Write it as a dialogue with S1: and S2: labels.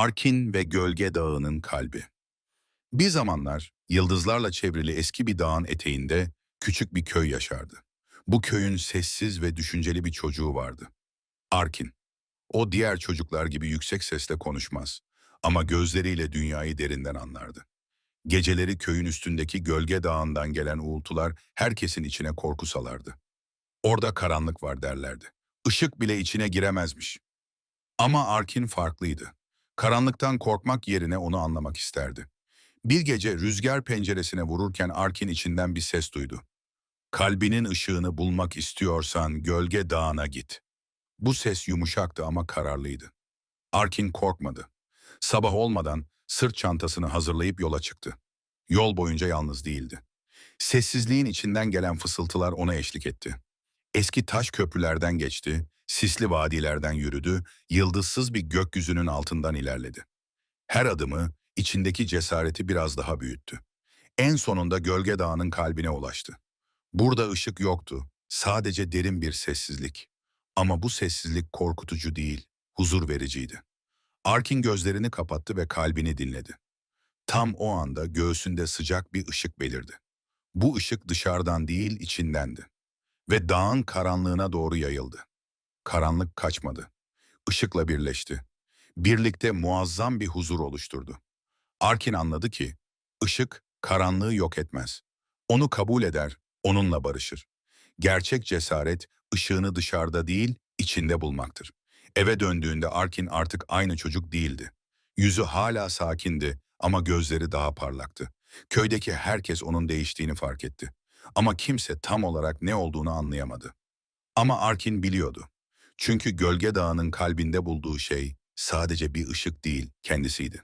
S1: Arkin ve Gölge Dağı'nın kalbi. Bir zamanlar yıldızlarla çevrili eski bir dağın eteğinde küçük bir köy yaşardı. Bu köyün sessiz ve düşünceli bir çocuğu vardı. Arkin. O diğer çocuklar gibi yüksek sesle konuşmaz ama gözleriyle dünyayı derinden anlardı. Geceleri köyün üstündeki gölge dağından gelen uğultular herkesin içine korku salardı. Orada karanlık var derlerdi. Işık bile içine giremezmiş. Ama Arkin farklıydı. Karanlıktan korkmak yerine onu anlamak isterdi. Bir gece rüzgar penceresine vururken Arkin içinden bir ses duydu. Kalbinin ışığını bulmak istiyorsan gölge dağına git. Bu ses yumuşaktı ama kararlıydı. Arkin korkmadı. Sabah olmadan sırt çantasını hazırlayıp yola çıktı. Yol boyunca yalnız değildi. Sessizliğin içinden gelen fısıltılar ona eşlik etti. Eski taş köprülerden geçti, sisli vadilerden yürüdü, yıldızsız bir gökyüzünün altından ilerledi. Her adımı içindeki cesareti biraz daha büyüttü. En sonunda Gölge Dağı'nın kalbine ulaştı. Burada ışık yoktu, sadece derin bir sessizlik. Ama bu sessizlik korkutucu değil, huzur vericiydi. Arkin gözlerini kapattı ve kalbini dinledi. Tam o anda göğsünde sıcak bir ışık belirdi. Bu ışık dışarıdan değil, içindendi. Ve dağın karanlığına doğru yayıldı. Karanlık kaçmadı. Işıkla birleşti. Birlikte muazzam bir huzur oluşturdu. Arkin anladı ki, ışık karanlığı yok etmez. Onu kabul eder, onunla barışır. Gerçek cesaret, ışığını dışarıda değil, içinde bulmaktır. Eve döndüğünde Arkin artık aynı çocuk değildi. Yüzü hala sakindi ama gözleri daha parlaktı. Köydeki herkes onun değiştiğini fark etti. Ama kimse tam olarak ne olduğunu anlayamadı. Ama Arkin biliyordu. Çünkü Gölge Dağı'nın kalbinde bulduğu şey sadece bir ışık değil, kendisiydi.